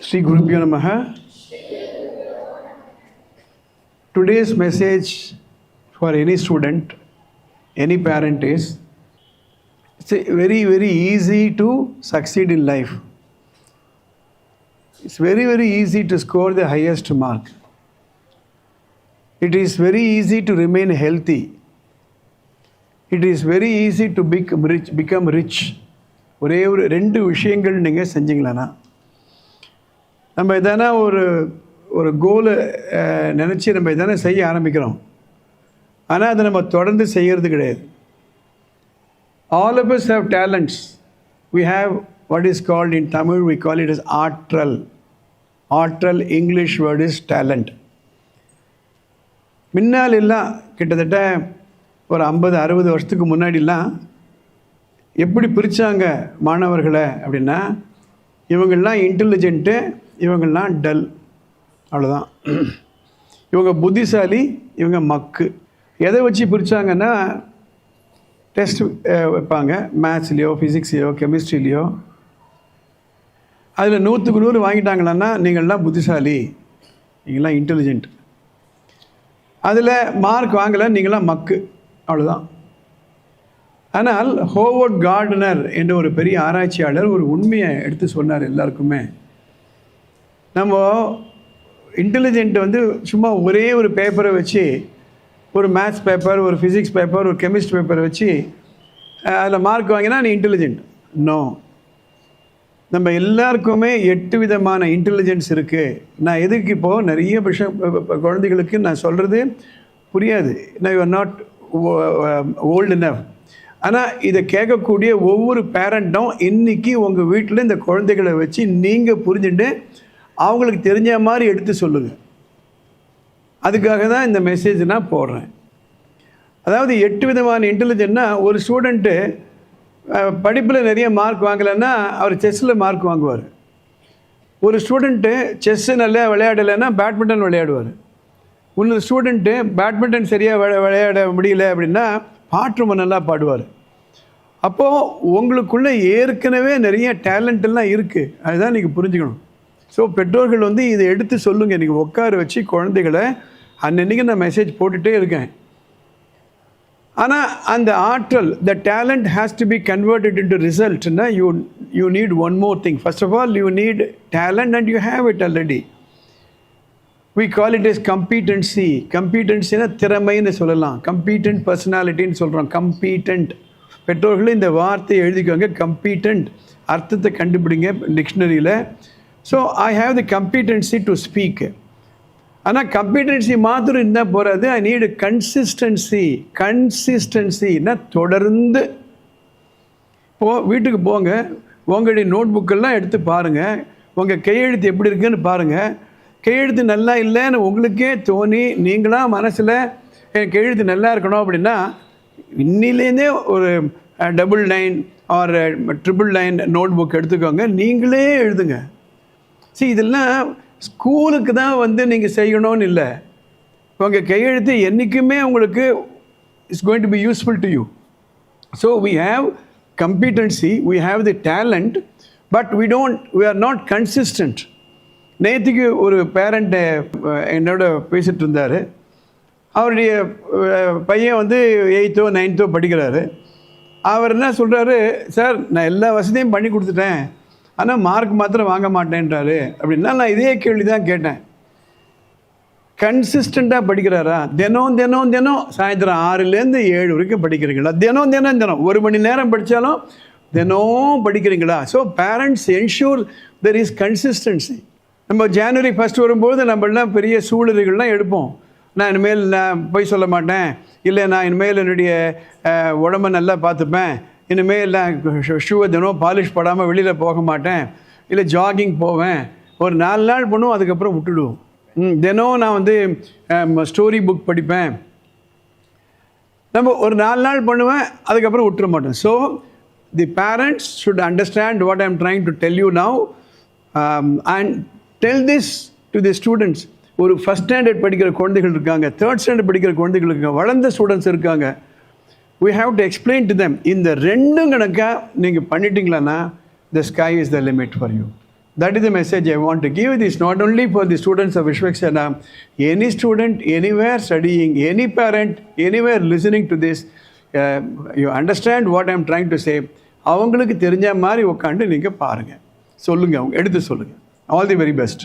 Sri Gurubhyo Namaha. Today's message for any student, any parent is it's a very, very easy to succeed in life. It's very, very easy to score the highest mark. It is very easy to remain healthy. It is very easy to become rich, become rich. ஒரே ஒரு ரெண்டு விஷயங்கள் நீங்கள் செஞ்சீங்களாண்ணா நம்ம எதனா ஒரு ஒரு கோலை நினச்சி நம்ம எதனா செய்ய ஆரம்பிக்கிறோம். ஆனால் அதை நம்ம தொடர்ந்து செய்கிறது கிடையாது. All of us have talents we have what is called in Tamil we call it is ஆற்றல் ஆற்றல் இங்கிலீஷ் வேர்ட் இஸ் டேலண்ட் முன்னால் எல்லாம் கிட்டத்தட்ட ஒரு ஐம்பது அறுபது வருஷத்துக்கு முன்னாடிலாம் எப்படி பிரித்தாங்க மாணவர்களை அப்படின்னா இவங்கெல்லாம் இன்டெலிஜென்ட்டு இவங்கள்லாம் டல். அவ்வளோதான் இவங்க புத்திசாலி இவங்க மக்கு. எதை வச்சு பிரித்தாங்கன்னா டெஸ்ட் வைப்பாங்க. மேத்ஸ்லேயோ ஃபிசிக்ஸ்லையோ கெமிஸ்ட்ரிலேயோ அதில் நூற்றுக்கு நூறு வாங்கிட்டாங்களான்னா நீங்கள்லாம் புத்திசாலி. நீங்களாம் இன்டெலிஜென்ட் அதில் மார்க் வாங்கலை நீங்களாம் மக்கு. அவ்வளோதான் ஆனால் ஹோவர்ட் கார்டனர் என்ற ஒரு பெரிய ஆராய்ச்சியாளர் ஒரு உண்மையை எடுத்து சொன்னார் எல்லாருக்குமே. நம்ம இன்டெலிஜென்ட் வந்து சும்மா ஒரே ஒரு பேப்பரை வச்சு ஒரு மேத்ஸ் பேப்பர் ஒரு ஃபிசிக்ஸ் பேப்பர் ஒரு கெமிஸ்ட்ரி பேப்பரை வச்சு அதில் மார்க் வாங்கினா நீ இன்டெலிஜென்ட் நோ நம்ம எல்லாருக்குமே எட்டு விதமான இன்டெலிஜென்ஸ் இருக்குது நான் எதுக்கு இப்போது நிறைய விஷயம் குழந்தைகளுக்கு நான் சொல்கிறது புரியாது. நான் யூஆர் நாட் ஓல்டு enough. ஆனால் இதை கேட்கக்கூடிய ஒவ்வொரு பேரண்ட்டும் இன்றைக்கி உங்கள் வீட்டில் இந்த குழந்தைகளை வச்சு நீங்கள் புரிஞ்சுட்டு அவங்களுக்கு தெரிஞ்ச மாதிரி எடுத்து சொல்லுங்கள் அதுக்காக தான் இந்த மெசேஜ் நான் போடுறேன். அதாவது எட்டு விதமான இன்டெலிஜென்ட்னா ஒரு ஸ்டூடெண்ட்டு படிப்பில் நிறைய மார்க் வாங்கலைன்னா அவர் செஸ்ஸில் மார்க் வாங்குவார். ஒரு ஸ்டூடெண்ட்டு செஸ்ஸு நல்லா விளையாடலைன்னா பேட்மிண்டன் விளையாடுவார். இன்னொரு ஸ்டூடெண்ட்டு பேட்மிண்டன் சரியாக விளை விளையாட முடியல அப்படின்னா பாட்டு ரொம்ப நல்லா பாடுவார். அப்போது உங்களுக்குள்ளே ஏற்கனவே நிறைய டேலண்ட்டெல்லாம் இருக்குது அதுதான் நீங்கள் புரிஞ்சுக்கணும். ஸோ பெற்றோர்கள் வந்து இதை எடுத்து சொல்லுங்கள் நீங்கள் உட்கார வச்சு குழந்தைகளை அன்னன்னைக்கு நான் மெசேஜ் போட்டுகிட்டே இருக்கேன். ஆனால் அந்த ஆற்றல் the talent has to be converted into ரிசல்ட்னா you you need one more thing first of all you need talent and you have it already we call it is competency கம்பீட்டன்சினா திறமைன்னு சொல்லலாம். கம்பீட்டன்ட் பர்சனாலிட்டின்னு சொல்கிறோம் competent பெற்றோர்கள் இந்த வார்த்தையை எழுதிக்கோங்க. Competent அர்த்தத்தை கண்டுபிடிங்க டிக்ஷனரியில் so I have the competency to speak ஆனால் கம்பீட்டன்சி மாத்திரம் இருந்தால் போகிறது ஐ நீடு கன்சிஸ்டன்சி கன்சிஸ்டன்சின்னா தொடர்ந்து. போ வீட்டுக்கு போங்க. உங்களுடைய நோட் புக்கெல்லாம் எடுத்து பாருங்கள் உங்கள் கையெழுத்து எப்படி இருக்குன்னு பாருங்கள் கையெழுத்து நல்லா இல்லைன்னு உங்களுக்கே தோணி நீங்களாக மனசில் என் கையெழுத்து நல்லா இருக்கணும் அப்படின்னா இன்னிலேருந்தே ஒரு double nine or triple nine note book எடுத்துக்கோங்க. நீங்களே எழுதுங்க. சரி இதெல்லாம் ஸ்கூலுக்கு தான் வந்து நீங்கள் செய்யணும்னு இல்லை. உங்கள் கையெழுத்து என்றைக்குமே உங்களுக்கு it's going to be useful to you so we have competency we have the talent but we don't we are not consistent நேற்றுக்கு ஒரு பேரண்ட்டை என்னோட பேசிகிட்டு இருந்தார். அவருடைய பையன் வந்து எயித்தோ நைன்த்தோ படிக்கிறாரு. அவர் என்ன சொல்கிறாரு சார் நான் எல்லா வசதியும் பண்ணி கொடுத்துட்டேன். ஆனால் மார்க் மாத்திரம் வாங்க மாட்டேன்றாரு. அப்படின்னா நான் இதே கேள்வி தான் கேட்டேன். கன்சிஸ்டண்ட்டாக படிக்கிறாரா? தினம் தினம் தினம் சாயந்தரம் ஆறுலேருந்து ஏழு வரைக்கும் படிக்கிறீங்களா? தினம் தினம் தினம். ஒரு மணி நேரம் படித்தாலும் தினம் படிக்கிறீங்களா? So parents ensure there is consistency நம்ம ஜனவரி ஃபஸ்ட் வரும்போது நம்மளாம் பெரிய சூழல்கள்லாம் எடுப்போம். நான் இனிமேல் நான் போய் சொல்ல மாட்டேன். இல்லை நான் இனிமேல் என்னுடைய உடம்பை நல்லா பார்த்துப்பேன். இனிமேல் நான் ஷூவை தினம் பாலிஷ் படாமல் வெளியில் போக மாட்டேன். இல்லை ஜாகிங் போவேன். ஒரு நாலு நாள் பண்ணுவோம் அதுக்கப்புறம் விட்டுடுவோம். தினம் நான் வந்து ஸ்டோரி புக் படிப்பேன். நம்ம ஒரு நாலு நாள் பண்ணுவேன் அதுக்கப்புறம் விட்டுற மாட்டோம் so the parents should understand what I'm trying to tell you now and tell this to the students ஒரு ஃபஸ்ட் ஸ்டாண்டர்ட் படிக்கிற குழந்தைகள் இருக்காங்க தேர்ட் ஸ்டாண்டர்ட் படிக்கிற குழந்தைகள் இருக்காங்க வளர்ந்த ஸ்டூடெண்ட்ஸ் இருக்காங்க. We have to explain to them இந்த ரெண்டும் கணக்காக நீங்கள் பண்ணிட்டீங்களான்னா the sky is the limit for you that is the message I want to give this not only for the students of Vishvaksana any student anywhere studying any parent anywhere listening to this you understand what I'm trying to say அவங்களுக்கு தெரிஞ்ச மாதிரி உட்காந்து நீங்கள் பாருங்கள் சொல்லுங்கள் அவங்க எடுத்து சொல்லுங்கள் ஆல் தி வெரி பெஸ்ட்